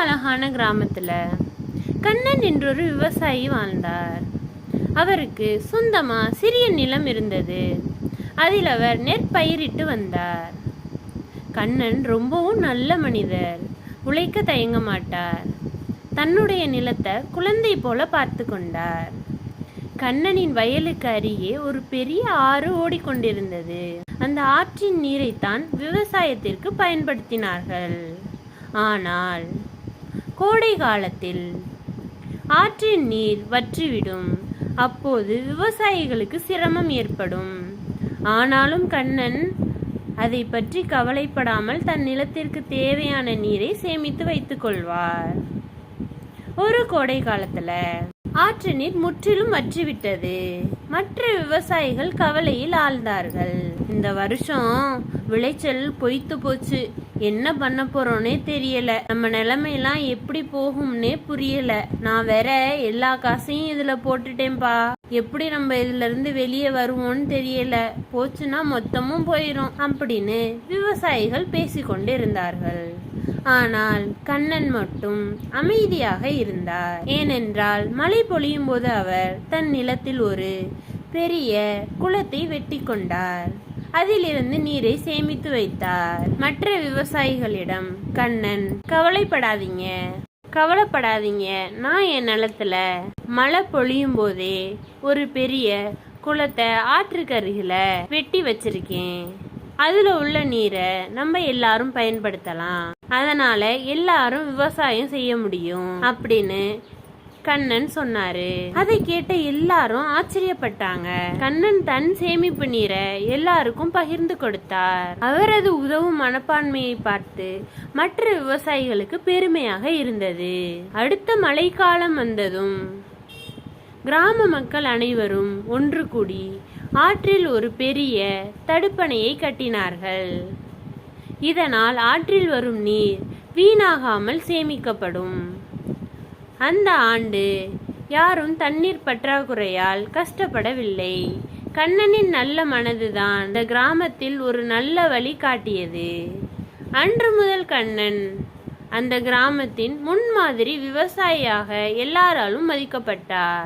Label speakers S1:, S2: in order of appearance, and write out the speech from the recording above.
S1: அழகான கிராமத்துல கண்ணன் என்றொரு விவசாயி வாழ்ந்தார். அவருக்கு சொந்தமா சிறிய நிலம் இருந்தது. அதில் அவர் நெற்பயிரிட்டு வந்தார். கண்ணன் ரொம்பவும் நல்ல மனிதர். உழைக்க தயங்க மாட்டார். தன்னுடைய நிலத்தை குழந்தை போல பார்த்து கொண்டார். கண்ணனின் வயலுக்கு அருகே ஒரு பெரிய ஆறு ஓடிக்கொண்டிருந்தது. அந்த ஆற்றின் நீரைத்தான் விவசாயத்திற்கு பயன்படுத்தினார்கள். ஆனால் கோடை காலத்தில் ஆற்றின் நீர் வற்றிவிடும். அப்போது விவசாயிகளுக்கு சிரமம் ஏற்படும். ஆனாலும் கண்ணன் அதை பற்றி கவலைப்படாமல் தன் நிலத்திற்கு தேவையான நீரை சேமித்து வைத்துக் கொள்வார். ஒரு கோடை காலத்துல ஆற்று நீர் முற்றிலும் வற்றிவிட்டது. மற்ற விவசாயிகள் கவலையில் ஆழ்ந்தார்கள். இந்த வருஷம் விளைச்சல் பொய்த்து போச்சு. என்ன பண்ண போறோன்னே தெரியல. நம்ம நிலைமையெல்லாம் எப்படி போகும்னே புரியல. நான் வேற எல்லா காசையும் இதுல போட்டுட்டேன்பா. எப்படி நம்ம இதுல இருந்து வெளியே வருவோம்னு தெரியல. போச்சுன்னா மொத்தமும் போயிரும் அப்படின்னு விவசாயிகள் பேசிக்கொண்டு இருந்தார்கள் ஆனால் கண்ணன் மட்டும் அமைதியாக இருந்தார். ஏனென்றால் மழை பொழியும் போது அவர் தன் நிலத்தில் ஒரு பெரிய குளத்தை வெட்டி கொண்டார். அதிலிருந்து நீரை சேமித்து வைத்தார். மற்ற விவசாயிகளிடம் கண்ணன் கவலைப்படாதீங்க. கவலைப்படாதீங்க. நான் என் நிலத்துல மழை பொழியும் போதே ஒரு பெரிய குளத்தை ஆற்றுக்கருகில வெட்டி வச்சிருக்கேன். அதுல உள்ள நீரை நம்ம எல்லாரும் பயன்படுத்தலாம். அதனால எல்லாரும் விவசாயம் செய்ய முடியும் அப்படின்னு கண்ணன் சொன்னாரு. அதை கேட்ட எல்லாரும் ஆச்சரியப்பட்டாங்க. கண்ணன் தன் சேமிப்பு நீரை எல்லாருக்கும் பகிர்ந்து கொடுத்தார். அவரது உதவும் மனப்பான்மையை பார்த்து மற்ற விவசாயிகளுக்கு பெருமையாக இருந்தது. அடுத்த மழைக்காலம் வந்ததும் கிராம மக்கள் அனைவரும் ஒன்று கூடி ஆற்றில் ஒரு பெரிய தடுப்பணையை கட்டினார்கள். இதனால் ஆற்றில் வரும் நீர் வீணாகாமல் சேமிக்கப்படும். அந்த ஆண்டு யாரும் தண்ணீர் பற்றாக்குறையால் கஷ்டப்படவில்லை. கண்ணனின் நல்ல மனதுதான் இந்த கிராமத்தில் ஒரு நல்ல வழி காட்டியது. அன்று முதல் கண்ணன் அந்த கிராமத்தின் முன்மாதிரி விவசாயியாக எல்லாராலும் மதிக்கப்பட்டார்.